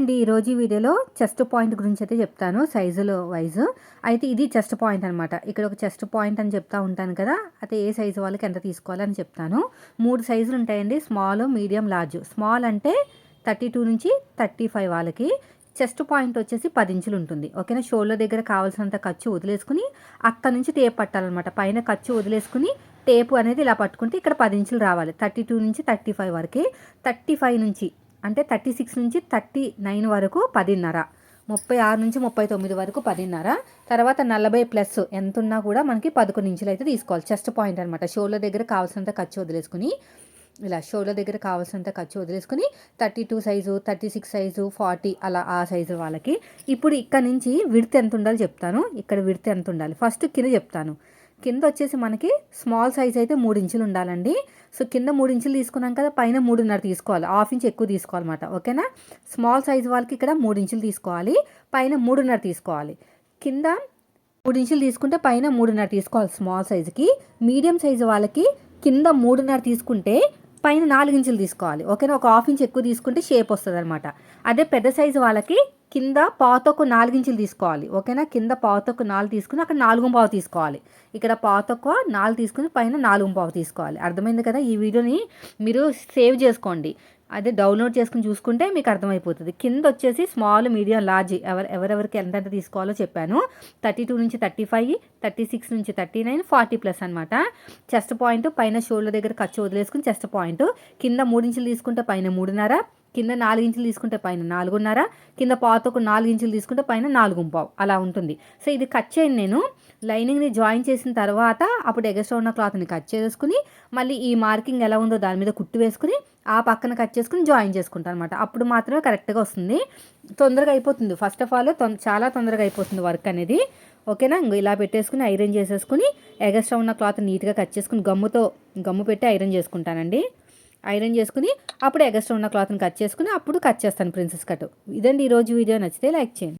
అండి ఈరోజు వీడియోలో చెస్ట్ పాయింట్ గురించి అయితే చెప్తాను సైజులో వైజ్. అయితే ఇది చెస్ట్ పాయింట్ అనమాట ఇక్కడ ఒక చెస్ట్ పాయింట్ అని చెప్తా ఉంటాను కదా అయితే ఏ సైజు వాళ్ళకి ఎంత తీసుకోవాలని చెప్తాను. మూడు సైజులు ఉంటాయండి స్మాల్ మీడియం లార్జ్. స్మాల్ అంటే థర్టీ టూ నుంచి థర్టీ ఫైవ్ వాళ్ళకి. చెస్ట్ పాయింట్ వచ్చేసి పది ఇంచులు ఉంటుంది. ఓకేనా? షోల్డర్ దగ్గర కావాల్సినంత ఖర్చు వదిలేసుకుని అక్కడ నుంచి టేప్ పట్టాలన్నమాట. పైన ఖర్చు వదిలేసుకుని టేపు అనేది ఇలా పట్టుకుంటే ఇక్కడ పది ఇంచులు రావాలి థర్టీ టూ నుంచి థర్టీ ఫైవ్ వరకు. థర్టీ ఫైవ్ నుంచి అంటే థర్టీ సిక్స్ నుంచి థర్టీ నైన్ వరకు పదిన్నర. ముప్పై ఆరు నుంచి ముప్పై తొమ్మిది వరకు పదిన్నర. తర్వాత నలభై ప్లస్ ఎంత ఉన్నా కూడా మనకి పదకొండు ఇంచులు అయితే తీసుకోవాలి. చెస్ట్ పాయింట్ అనమాట షోల దగ్గర కావాల్సినంత ఖర్చు వదిలేసుకుని ఇలా షోల దగ్గర కావాల్సినంత ఖర్చు వదిలేసుకుని thirty two size thirty six size forty అలా ఆ సైజు వాళ్ళకి. ఇప్పుడు ఇక్కడ నుంచి విడత ఎంత ఉండాలి చెప్తాను. ఇక్కడ విడత ఎంత ఉండాలి? ఫస్ట్ కింద చెప్తాను. కింద వచ్చేసి మనకి స్మాల్ సైజ్ అయితే మూడు ఇంచులు ఉండాలండి. సో కింద మూడు ఇంచులు తీసుకున్నాం కదా పైన మూడున్నర తీసుకోవాలి. హాఫ్ ఇంచ్ ఎక్కువ తీసుకోవాలన్నమాట. ఓకేనా? స్మాల్ సైజ్ వాళ్ళకి ఇక్కడ మూడు ఇంచులు తీసుకోవాలి. పైన మూడున్నర తీసుకోవాలి. కింద మూడు ఇంచులు తీసుకుంటే పైన మూడున్నర తీసుకోవాలి స్మాల్ సైజుకి. మీడియం సైజు వాళ్ళకి కింద మూడున్నర తీసుకుంటే పైన నాలుగించులు తీసుకోవాలి. ఓకేనా? ఒక హాఫ్ ఇంచ్ ఎక్కువ తీసుకుంటే షేప్ వస్తుంది అనమాట అదే పెద్ద సైజు వాళ్ళకి కింద పాతొక్క నాలుగించులు తీసుకోవాలి. ఓకేనా? కింద పాతొక్క నాలుగు తీసుకుని అక్కడ నాలుగు పావు తీసుకోవాలి. ఇక్కడ పాతొక్క నాలుగు తీసుకుని పైన నాలుగు పావు తీసుకోవాలి. అర్థమైంది కదా? ఈ వీడియోని మీరు సేవ్ చేసుకోండి. అదే డౌన్లోడ్ చేసుకుని చూసుకుంటే మీకు అర్థమైపోతుంది. కింద వచ్చేసి స్మాల్ మీడియం లార్జ్ ఎవరు ఎవరెవరికి ఎంతెంత తీసుకోవాలో చెప్పాను. థర్టీ టూ నుంచి థర్టీ ఫైవ్ థర్టీ సిక్స్ నుంచి థర్టీ నైన్ ఫార్టీ ప్లస్ అనమాట చెస్ట్ పాయింట్ పైన షోల్డర్ దగ్గర ఖర్చు వదిలేసుకుని చెస్ట్ పాయింట్ కింద మూడించులు తీసుకుంటే పైన మూడున్నర కింద నాలుగు ఇంచులు తీసుకుంటే పైన నాలుగున్నర కింద పాత ఒక నాలుగు ఇంచులు తీసుకుంటే పైన నాలుగు పావు. అలా ఉంటుంది. సో ఇది కట్ చేయండి నేను. లైనింగ్ని జాయిన్ చేసిన తర్వాత అప్పుడు ఎగస్ట్రా ఉన్న క్లాత్ని కట్ చేసుకుని మళ్ళీ ఈ మార్కింగ్ ఎలా ఉందో దాని మీద కుట్టు వేసుకుని ఆ పక్కన కట్ చేసుకుని జాయిన్ చేసుకుంటాను అనమాట అప్పుడు మాత్రమే కరెక్ట్గా వస్తుంది. తొందరగా అయిపోతుంది. ఫస్ట్ ఆఫ్ ఆల్ చాలా తొందరగా అయిపోతుంది వర్క్ అనేది. ఓకేనా? ఇంకో ఇలా పెట్టేసుకుని ఐరన్ చేసేసుకుని ఎగస్ట్రా ఉన్న క్లాత్ నీట్గా కట్ చేసుకుని గమ్ముతో గమ్ము పెట్టి ఐరన్ చేసుకుంటానండి. ఐరన్ చేసుకుని అప్పుడు ఎగస్ట్రా ఉన్న క్లాత్ని కట్ చేసుకుని అప్పుడు కట్ చేస్తాను ప్రిన్సెస్ కట్. ఇదండి ఈరోజు వీడియో. నచ్చితే లైక్ చేయండి.